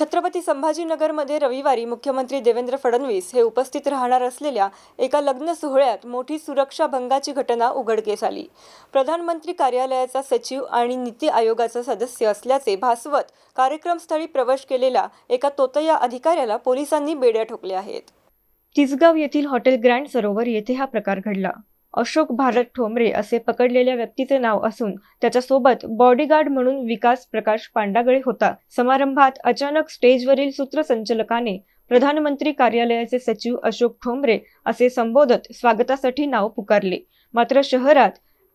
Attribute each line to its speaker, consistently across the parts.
Speaker 1: छत्रपती संभाजीनगरमध्ये रविवारी मुख्यमंत्री देवेंद्र फडणवीस हे उपस्थित राहणार असलेल्या एका लग्न सोहळ्यात मोठी सुरक्षा भंगाची घटना उघडकीस आली. प्रधानमंत्री कार्यालयाचा सचिव आणि नीती आयोगाचा सदस्य असल्याचे भासवत कार्यक्रमस्थळी प्रवेश केलेल्या एका तोतया अधिकाऱ्याला पोलिसांनी बेड्या ठोकल्या आहेत. तिसगाव येथील हॉटेल ग्रँड सरोवर येथे हा प्रकार घडला. अशोक भारत ठोंबरे असे पकडलेल्या व्यक्तीचे नाव असून त्याच्यासोबत बॉडीगार्ड म्हणून विकास प्रकाश पांडागळे होता. समारंभात अचानक स्टेजवरील सूत्रसंचलकाने प्रधानमंत्री कार्यालयाचे सचिव अशोक ठोंबरे असे संबोधत स्वागतासाठी नाव पुकारले. मात्र शहरात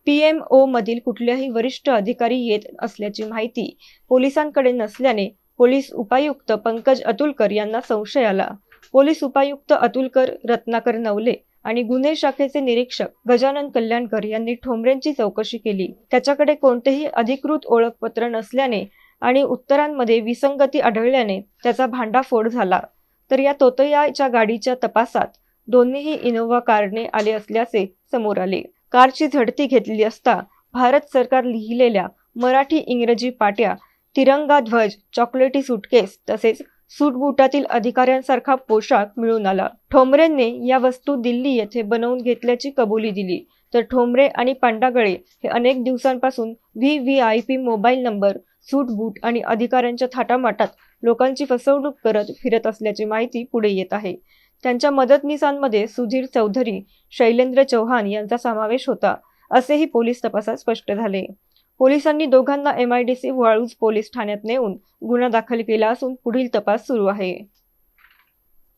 Speaker 1: पीएमओ मधील कुठल्याही वरिष्ठ अधिकारी येत असल्याची माहिती पोलिसांकडे नसल्याने पोलीस उपायुक्त पंकज अतुलकर यांना संशय आला. पोलीस उपायुक्त अतुलकर रत्नाकर नवले आणि गुन्हे शाखेचे निरीक्षक गजानन कल्याणकर यांनी ठोंबरेंची चौकशी केली. त्याच्याकडे कोणतेही अधिकृत ओळखपत्र नसल्याने आणि उत्तरांमध्ये विसंगती आढळल्याने त्याचा भांडाफोड झाला. तर या तोतयाच्या गाडीच्या तपासात दोन्हीही इनोव्हा कारने आले असल्याचे समोर आले. कारची झडती घेतली असता भारत सरकार लिहिलेल्या मराठी इंग्रजी पाट्या तिरंगा ध्वज चॉकलेटी सुटकेस तसेच सूटबुटातील अधिकाऱ्यांसारखा पोशाख मिळून आला. ठोंबरेंनी या वस्तू दिल्ली येथे बनवून घेतल्याची कबुली दिली. तर ठोंबरे आणि पांडागळे हे अनेक दिवसांपासून V V I P mobile number suit boot आणि अधिकाऱ्यांच्या थाटामाटात लोकांची फसवणूक करत फिरत असल्याची माहिती पुढे येत आहे. त्यांच्या मदतनीसांमध्ये सुधीर चौधरी शैलेंद्र चौहान यांचा समावेश होता असेही पोलीस तपासात स्पष्ट झाले. पोलिसांनी दोघांना एमआयडीसी वाळूज पोलीस ठाण्यात नेऊन गुन्हा दाखल केला असून पुढील तपास सुरू आहे.